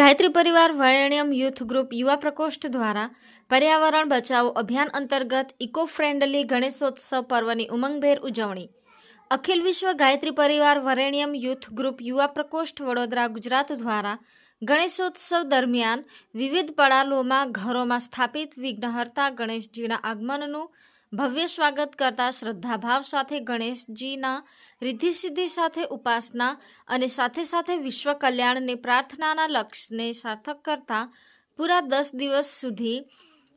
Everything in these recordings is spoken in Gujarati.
ગાયત્રી પરિવાર વરણ્યમ યુથ ગ્રુપ યુવા પ્રકોષ્ઠ દ્વારા પર્યાવરણ બચાવો અભિયાન અંતર્ગત ઇકો ફ્રેન્ડલી ગણેશોત્સવ પર્વની ઉમંગભેર ઉજવણી. અખિલ વિશ્વ ગાયત્રી પરિવાર વરેણ્યમ યુથ ગ્રુપ યુવા પ્રકોષ્ઠ વડોદરા ગુજરાત દ્વારા ગણેશોત્સવ દરમિયાન વિવિધ પડાલોમાં ઘરોમાં સ્થાપિત વિઘ્નહર્તા ગણેશજીના આગમનનું ભવ્ય સ્વાગત કરતા શ્રદ્ધાભાવ સાથે ગણેશજીના રિદ્ધિ સાથે ઉપાસના અને સાથે સાથે વિશ્વ કલ્યાણની પ્રાર્થનાના લક્ષ્યને સાર્થક કરતા પૂરા દસ દિવસ સુધી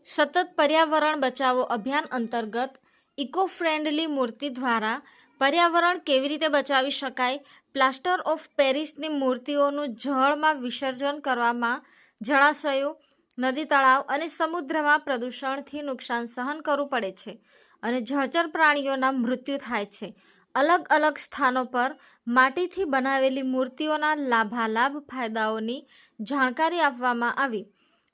સતત પર્યાવરણ બચાવો અભિયાન અંતર્ગત ઇકો ફ્રેન્ડલી મૂર્તિ દ્વારા પર્યાવરણ કેવી રીતે બચાવી શકાય, પ્લાસ્ટર ઓફ પેરિસની મૂર્તિઓનું જળમાં વિસર્જન કરવામાં જળાશયો નદી તળાવ અને સમુદ્રમાં પ્રદૂષણથી નુકસાન સહન કરવું પડે છે અને જળચર પ્રાણીઓના મૃત્યુ થાય છે. અલગ અલગ સ્થાનો પર માટીથી બનાવેલી મૂર્તિઓના લાભાલાભ ફાયદાઓની જાણકારી આપવામાં આવી.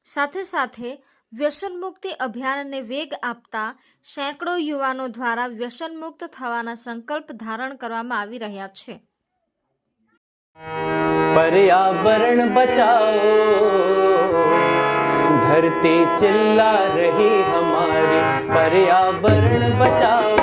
સાથે સાથે વ્યસનમુક્તિ અભિયાનને વેગ આપતા સેંકડો યુવાનો દ્વારા વ્યસનમુક્ત થવાના સંકલ્પ ધારણ કરવામાં આવી રહ્યા છે. પર્યાવરણ બચાવો. धरती चिल्ला रही हमारी पर्यावरण बचाओ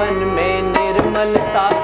जीवन में निर्मलता